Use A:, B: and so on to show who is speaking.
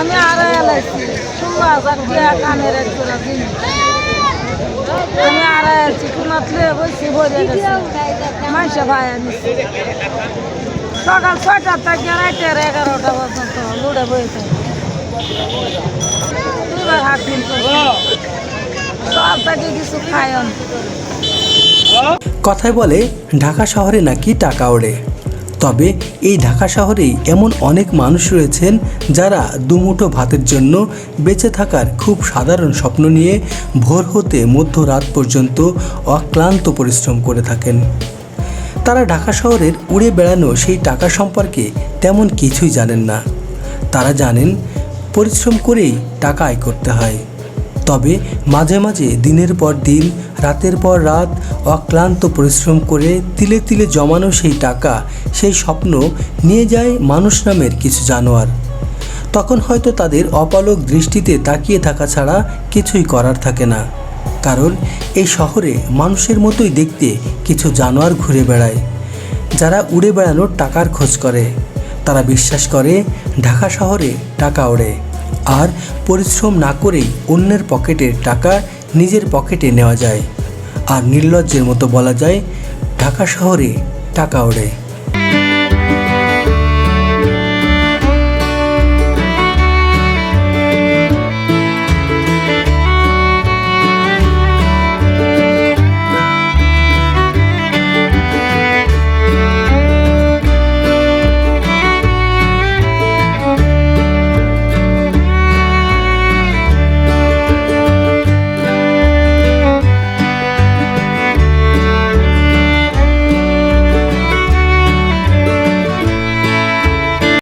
A: আমি আড়াই এলাইছি ষোলো আমি আড়াই আছি কোনাতলে বসে ভরে ভাই আনিছি। সকাল ছয়টার থেকে রাতের এগারোটা পর্যন্ত লুড়ে থাকি দুইবার সব থেকে কিছু আমি
B: কথায় বলে, ঢাকা শহরে নাকি টাকা ওড়ে? তবে এই ঢাকা শহরেই এমন অনেক মানুষ রয়েছেন যারা দুমুঠো ভাতের জন্য বেঁচে থাকার খুব সাধারণ স্বপ্ন নিয়ে ভোর হতে মধ্যরাত পর্যন্ত অক্লান্ত পরিশ্রম করে থাকেন। তারা ঢাকা শহরের উড়ে বেড়ানো সেই টাকা সম্পর্কে তেমন কিছুই জানেন না। তারা জানেন, পরিশ্রম করেই টাকা আয় করতে হয়। তবে মাঝে মাঝে দিনের পর দিন রাতের পর রাত অক্লান্ত পরিশ্রম করে তিলে তিলে জমানো সেই টাকা, সেই স্বপ্ন নিয়ে যায় মানুষ নামের কিছু জানোয়ার। তখন হয়তো তাদের অপালক দৃষ্টিতে তাকিয়ে থাকা ছাড়া কিছুই করার থাকে না। কারণ এই শহরে মানুষের মতোই দেখতে কিছু জানোয়ার ঘুরে বেড়ায়। যারা উড়ে বেড়ানোর টাকার খোঁজ করে। তারা বিশ্বাস করে ঢাকা শহরে টাকা ওড়ে। আর পরিশ্রম না করেই অন্যের পকেটের টাকা নিজের পকেটে নেওয়া যায়। আর নির্লজ্জের মতো বলা যায় ঢাকা শহরে টাকা ওড়ে।